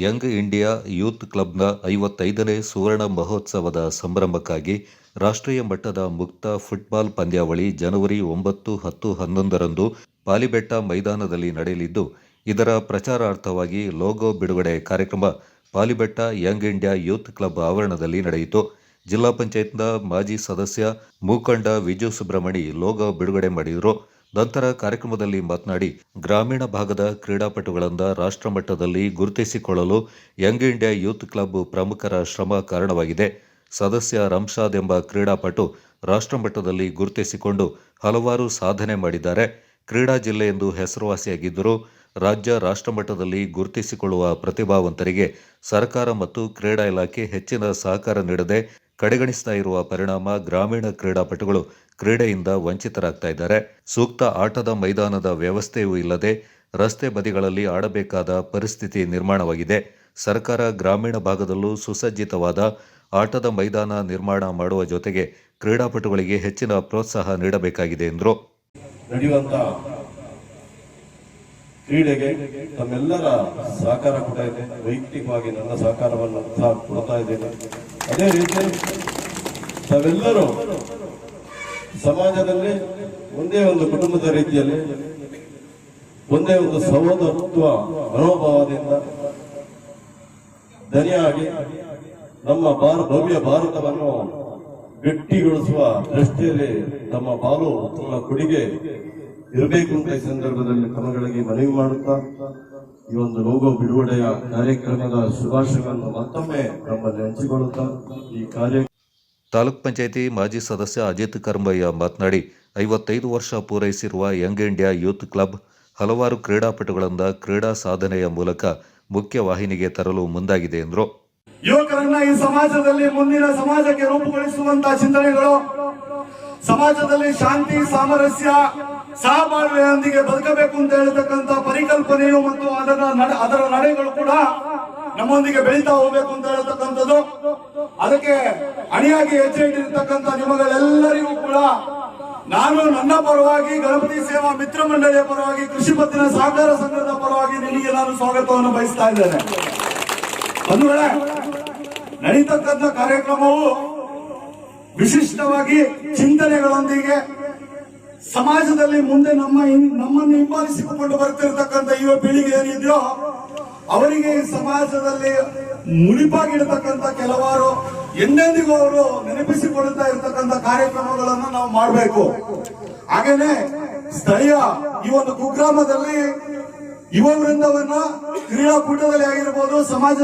Young India youth ಕ್ಲಬ್ನ ಐವತ್ತೈದನೇ ಸುವರ್ಣ ಮಹೋತ್ಸವದ ಸಂಭ್ರಮಕ್ಕಾಗಿ ರಾಷ್ಟ್ರೀಯ ಮಟ್ಟದ ಮುಕ್ತ ಫುಟ್ಬಾಲ್ ಪಂದ್ಯಾವಳಿ ಜನವರಿ ಒಂಬತ್ತು ಹತ್ತು ಹನ್ನೊಂದರಂದು ಪಾಲಿಬೆಟ್ಟ ಮೈದಾನದಲ್ಲಿ ನಡೆಯಲಿದ್ದು, ಇದರ ಪ್ರಚಾರಾರ್ಥವಾಗಿ ಲೋಗೋ ಬಿಡುಗಡೆ ಕಾರ್ಯಕ್ರಮ Palibetta young India youth club ಆವರಣದಲ್ಲಿ ನಡೆಯಿತು. ಜಿಲ್ಲಾ ಪಂಚಾಯತ್ನ ಮಾಜಿ ಸದಸ್ಯ ಮೂಕಂಡ ವಿಜು ಸುಬ್ರಹ್ಮಣಿ ಲೋಗೋ ಬಿಡುಗಡೆ ಮಾಡಿದರು. ನಂತರ ಕಾರ್ಯಕ್ರಮದಲ್ಲಿ ಮಾತನಾಡಿ ಗ್ರಾಮೀಣ ಭಾಗದ ಕ್ರೀಡಾಪಟುಗಳಿಂದ ರಾಷ್ಟ್ರಮಟ್ಟದಲ್ಲಿ ಗುರುತಿಸಿಕೊಳ್ಳಲು ಯಂಗ್ ಇಂಡಿಯಾ ಯೂತ್ ಕ್ಲಬ್ ಪ್ರಮುಖರ ಶ್ರಮ ಕಾರಣವಾಗಿದೆ. ಸದಸ್ಯ ರಂಶಾದ್ ಎಂಬ ಕ್ರೀಡಾಪಟು ರಾಷ್ಟ್ರಮಟ್ಟದಲ್ಲಿ ಗುರುತಿಸಿಕೊಂಡು ಹಲವಾರು ಸಾಧನೆ ಮಾಡಿದ್ದಾರೆ. ಕ್ರೀಡಾ ಜಿಲ್ಲೆ ಎಂದು ಹೆಸರುವಾಸಿಯಾಗಿದ್ದರೂ ರಾಜ್ಯ ರಾಷ್ಟ್ರಮಟ್ಟದಲ್ಲಿ ಗುರುತಿಸಿಕೊಳ್ಳುವ ಪ್ರತಿಭಾವಂತರಿಗೆ ಸರ್ಕಾರ ಮತ್ತು ಕ್ರೀಡಾ ಇಲಾಖೆ ಹೆಚ್ಚಿನ ಸಹಕಾರ ನೀಡದೆ ಕಡೆಗಣಿಸ್ತಾ ಇರುವ ಪರಿಣಾಮ ಗ್ರಾಮೀಣ ಕ್ರೀಡಾಪಟುಗಳು ಕ್ರೀಡೆಯಿಂದ ವಂಚಿತರಾಗ್ತಾ ಇದ್ದಾರೆ. ಸೂಕ್ತ ಆಟದ ಮೈದಾನದ ವ್ಯವಸ್ಥೆಯೂ ಇಲ್ಲದೆ ರಸ್ತೆ ಬದಿಗಳಲ್ಲಿ ಆಡಬೇಕಾದ ಪರಿಸ್ಥಿತಿ ನಿರ್ಮಾಣವಾಗಿದೆ. ಸರ್ಕಾರ ಗ್ರಾಮೀಣ ಭಾಗದಲ್ಲೂ ಸುಸಜ್ಜಿತವಾದ ಆಟದ ಮೈದಾನ ನಿರ್ಮಾಣ ಮಾಡುವ ಜೊತೆಗೆ ಕ್ರೀಡಾಪಟುಗಳಿಗೆ ಹೆಚ್ಚಿನ ಪ್ರೋತ್ಸಾಹ ನೀಡಬೇಕಾಗಿದೆ ಎಂದರು. ನಡೆಯುವಂತ ಕ್ರೀಡೆಗೆ ತಮ್ಮೆಲ್ಲರ ಸಹಕಾರ ಕೂಡ ಇದೆ. ವೈಯಕ್ತಿಕವಾಗಿ ನನ್ನ ಸಹಕಾರವನ್ನು ಸಹ ಕೊಡ್ತಾ ಇದ್ದೇನೆ. ಅದೇ ರೀತಿ ತಾವೆಲ್ಲರೂ ಸಮಾಜದಲ್ಲಿ ಒಂದೇ ಒಂದು ಕುಟುಂಬದ ರೀತಿಯಲ್ಲಿ ಒಂದೇ ಒಂದು ಸಹೋದರತ್ವ, ಮನೋಭಾವದಿಂದ ಧನಿಯಾಗಿ ನಮ್ಮ ಭಾರ, ಭವ್ಯ ಭಾರತವನ್ನು ಗಟ್ಟಿಗೊಳಿಸುವ ದೃಷ್ಟಿಯಲ್ಲಿ ತಮ್ಮ ಪಾಲು ತಮ್ಮ ಕೊಡುಗೆ ಇರಬೇಕು ಅಂತ ಈ ಸಂದರ್ಭದಲ್ಲಿ ತಮ್ಮಗಳಿಗೆ ಮನವಿ ಮಾಡುತ್ತಾ ಈ ಒಂದು ಲೋಗೋ ಬಿಡುಗಡೆಯ ಕಾರ್ಯಕ್ರಮದ ಶುಭಾಶಯಗಳನ್ನು ಮತ್ತೊಮ್ಮೆ ನಮ್ಮಲ್ಲಿ ಹಂಚಿಕೊಳ್ಳುತ್ತಾ ಈ ಕಾರ್ಯ ತಾಲೂಕ್ ಪಂಚಾಯಿತಿ ಮಾಜಿ ಸದಸ್ಯ ಅಜಿತ್ ಕರ್ಮಯ್ಯ ಮಾತನಾಡಿ ಐವತ್ತೈದು ವರ್ಷ ಪೂರೈಸಿರುವ ಯಂಗ್ ಇಂಡಿಯಾ ಯೂತ್ ಕ್ಲಬ್ ಹಲವಾರು ಕ್ರೀಡಾಪಟುಗಳಿಂದ ಕ್ರೀಡಾ ಸಾಧನೆಯ ಮೂಲಕ ಮುಖ್ಯ ವಾಹಿನಿಗೆ ತರಲು ಮುಂದಾಗಿದೆ ಎಂದರು. ಯುವಕರನ್ನ ಈ ಸಮಾಜದಲ್ಲಿ ಮುಂದಿನ ಸಮಾಜಕ್ಕೆ ರೂಪುಗೊಳಿಸುವಂತಹ ಚಿಂತನೆಗಳು ಸಮಾಜದಲ್ಲಿ ಶಾಂತಿ ಸಾಮರಸ್ಯ ಸಹಬಾಳ್ವೆಯೊಂದಿಗೆ ಬದುಕಬೇಕು ಅಂತ ಹೇಳ್ತಕ್ಕಂಥ ಪರಿಕಲ್ಪನೆಯು ಮತ್ತು ಅದರ ಅದರ ನಡೆಗಳು ಕೂಡ ನಮ್ಮೊಂದಿಗೆ ಬೆಳೀತಾ ಹೋಗ್ಬೇಕು ಅಂತ ಹೇಳ್ತಕ್ಕಂಥದ್ದು ಅದಕ್ಕೆ ಅಣಿಯಾಗಿ ಹೆಜ್ಜೆ ಇಟ್ಟಿರ್ತಕ್ಕಂಥ ನಿಮಗಳೆಲ್ಲರಿಗೂ ಕೂಡ ನಾನು ನನ್ನ ಪರವಾಗಿ ಗಣಪತಿ ಸೇವಾ ಮಿತ್ರ ಮಂಡಳಿಯ ಪರವಾಗಿ ಕೃಷಿ ಪತ್ತಿನ ಸಹಕಾರ ಸಂಘದ ಪರವಾಗಿ ನಿಮಗೆ ನಾನು ಸ್ವಾಗತವನ್ನು ಬಯಸ್ತಾ ಇದ್ದೇನೆ. ಒಂದು ವೇಳೆ ನಡೀತಕ್ಕಂಥ ಕಾರ್ಯಕ್ರಮವು ವಿಶಿಷ್ಟವಾಗಿ ಚಿಂತನೆಗಳೊಂದಿಗೆ ಸಮಾಜದಲ್ಲಿ ಮುಂದೆ ನಮ್ಮ ನಮ್ಮನ್ನು ಹಿಂಬಾಲಿಸಿಕೊಂಡು ಬರ್ತಿರ್ತಕ್ಕಂಥ ಯುವ ಪೀಳಿಗೆ ಏನಿದೆಯೋ, ಅವರಿಗೆ ಈ ಸಮಾಜದಲ್ಲಿ ಮುಡಿಪಾಗಿಡತಕ್ಕಂಥ ಕೆಲವಾರು ಎಂದೆಂದಿಗೂ ಅವರು ನೆನಪಿಸಿಕೊಳ್ಳುತ್ತಾ ಇರತಕ್ಕಂಥ ಕಾರ್ಯಕ್ರಮಗಳನ್ನು ನಾವು ಮಾಡಬೇಕು. ಹಾಗೇನೆ ಸ್ಥಳೀಯ ಈ ಒಂದು ಕುಗ್ರಾಮದಲ್ಲಿ ಯುವ ವೃಂದವನ್ನ ಕ್ರೀಡಾಕೂಟದಲ್ಲಿ ಆಗಿರ್ಬೋದು, ಸಮಾಜ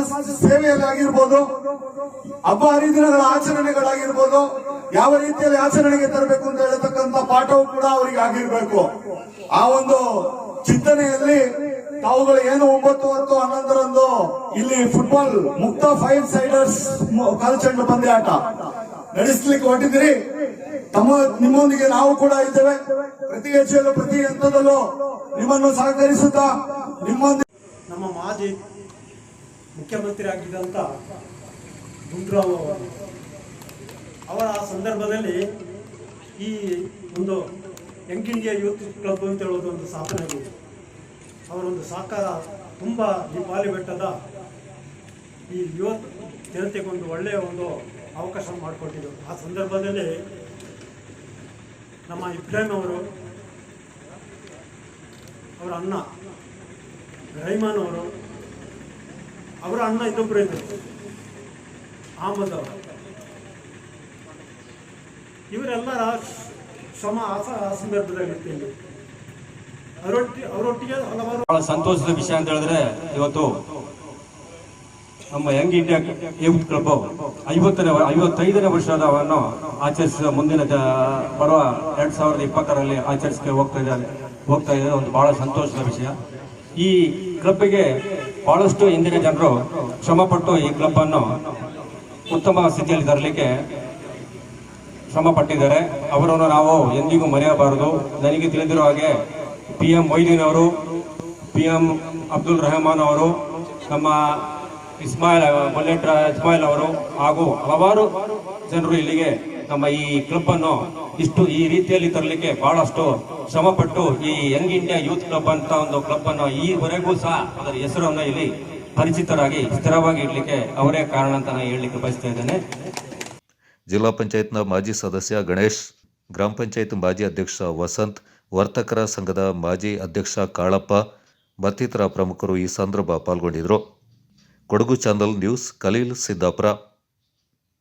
ಸೇವೆಯಲ್ಲಿ ಆಗಿರ್ಬೋದು, ಹಬ್ಬ ಹರಿದಿನಗಳ ಆಚರಣೆಗಳಾಗಿರ್ಬೋದು, ಯಾವ ರೀತಿಯಲ್ಲಿ ಆಚರಣೆಗೆ ತರಬೇಕು ಅಂತ ಹೇಳತಕ್ಕಂತ ಪಾಠವು ಕೂಡ ಅವರಿಗೆ ಆಗಿರ್ಬೇಕು. ಆ ಒಂದು ಚಿಂತನೆಯಲ್ಲಿ ತಾವುಗಳು ಏನು ಒಂಬತ್ತು ಹತ್ತು ಹನ್ನೊಂದರಂದು ಇಲ್ಲಿ ಫುಟ್ಬಾಲ್ ಮುಕ್ತ ಫೈವ್ ಸೈಡರ್ಸ್ ಕಾಲ್ಚಂಡು ಪಂದ್ಯಾಟ ನಡೆಸಲಿಕ್ಕೆ ಹೊರಟಿದ್ದೀರಿ. ತಮ್ಮ ನಿಮ್ಮೊಂದಿಗೆ ನಾವು ಕೂಡ ಇದ್ದೇವೆ. ಪ್ರತಿ ಹೆಜ್ಜೆಯಲ್ಲೂ, ಪ್ರತಿ ಹಂತದಲ್ಲೂ ನಿಮ್ಮನ್ನು ಸಹಕರಿಸುತ್ತಾ ನಿಮ್ಮೊಂದಿಗೆ ನಮ್ಮ ಮಾಜಿ ಮುಖ್ಯಮಂತ್ರಿ ಆಗಿದ್ದಂತ ಗುಂಡ್ರಾವ್ ಅವರು, ಅವರ ಸಂದರ್ಭದಲ್ಲಿ ಈ ಒಂದು ಯಂಗ್ ಇಂಡಿಯಾ ಯೂತ್ ಕ್ಲಬ್ ಅಂತ ಹೇಳೋದು ಒಂದು ಸ್ಥಾಪನೆಗೆ ಅವರೊಂದು ಸಾಕಾರ ತುಂಬ ಈ ಪಾಲಿಬೆಟ್ಟದ ಈ ಯುವತ್ ಜನತೆಗೊಂದು ಒಳ್ಳೆಯ ಒಂದು ಅವಕಾಶ ಮಾಡಿಕೊಟ್ಟಿದ್ರು. ಆ ಸಂದರ್ಭದಲ್ಲಿ ನಮ್ಮ ಇಬ್ರಾಹಿಂ ಅವರು, ಅವರ ಅಣ್ಣ ರೈಮಾನ್ ಅವರು, ಅವರ ಅಣ್ಣ ಇನ್ನೊಬ್ಬರು ಇದ್ದರು ಅಹಮದ್ ಅವರು. ಇವರೆಲ್ಲರ ಶ್ರಮ ಆಸ ಆ ಅವರೊಟ್ಟಿಗೆ ಅವರೊಟ್ಟಿಗೆ ಹಲವಾರು ಬಹಳ ಸಂತೋಷದ ವಿಷಯ ಅಂತ ಹೇಳಿದ್ರೆ ಇವತ್ತು ನಮ್ಮ ಯಂಗ್ ಇಂಡಿಯಾ ಯೂತ್ ಕ್ಲಬ್ ಐವತ್ತನೇ ಐವತ್ತೈದನೇ ವರ್ಷದವನ್ನು ಆಚರಿಸಿದ ಮುಂದಿನ ಬರುವ ಎರಡ್ ಸಾವಿರದ ಇಪ್ಪತ್ತರಲ್ಲಿ ಆಚರಿಸಕ್ಕೆ ಹೋಗ್ತಾ ಇದ್ದಾರೆ. ಹೋಗ್ತಾ ಇದೆ ಒಂದು ಬಹಳ ಸಂತೋಷದ ವಿಷಯ. ಈ ಕ್ಲಬ್ಗೆ ಬಹಳಷ್ಟು ಇಂದಿನ ಜನರು ಶ್ರಮಪಟ್ಟು ಈ ಕ್ಲಬ್ ಅನ್ನು ಉತ್ತಮ ಸ್ಥಿತಿಯಲ್ಲಿ ತರಲಿಕ್ಕೆ ಶ್ರಮ ಪಟ್ಟಿದ್ದಾರೆ ಅವರನ್ನು ನಾವು ಎಂದಿಗೂ ಮರೆಯಬಾರದು. ನನಗೆ ತಿಳಿದಿರೋ ಹಾಗೆ ಪಿ ಎಂ ಮೊಯ್ದೀನ್ ಅವರು ಪಿ ಎಂ ಅಬ್ದುಲ್ ರೆಹಮಾನ್ ಅವರು, ನಮ್ಮ ಇಸ್ಮಾಯಿಲ್ ಮೊಲ್ಲೆಟ್ ಇಸ್ಮಾಯಿಲ್ ಅವರು ಹಾಗೂ ಹಲವಾರು ಜನರು ಇಲ್ಲಿಗೆ ನಮ್ಮ ಈ ಕ್ಲಬ್ ಅನ್ನು ಇಷ್ಟು ಈ ರೀತಿಯಲ್ಲಿ ತರಲಿಕ್ಕೆ ಬಹಳಷ್ಟು ಶ್ರಮಪಟ್ಟು ಈ ಯಂಗ್ ಇಂಡಿಯಾ ಯೂತ್ ಕ್ಲಬ್ ಅಂತ ಒಂದು ಕ್ಲಬ್ ಅನ್ನು ಈವರೆಗೂ ಸಹ ಅದರ ಹೆಸರನ್ನು ಇಲ್ಲಿ ಪರಿಚಿತರಾಗಿ ಸ್ಥಿರವಾಗಿ ಇಡ್ಲಿಕ್ಕೆ ಅವರೇ ಕಾರಣ ಅಂತ ಹೇಳಲಿಕ್ಕೆ ಬಯಸ್ತಾ ಇದ್ದೇನೆ. ಜಿಲ್ಲಾ ಪಂಚಾಯತ್ನ ಮಾಜಿ ಸದಸ್ಯ ಗಣೇಶ್, ಗ್ರಾಮ ಪಂಚಾಯತ್ ಮಾಜಿ ಅಧ್ಯಕ್ಷ ವಸಂತ್, ವರ್ತಕರ ಸಂಘದ ಮಾಜಿ ಅಧ್ಯಕ್ಷ ಕಾಳಪ್ಪ, ಮತ್ತಿತರ ಪ್ರಮುಖರು ಈ ಸಂದರ್ಭ ಪಾಲ್ಗೊಂಡಿದ್ದರು. Kodagu channel news Kaleel Siddapura.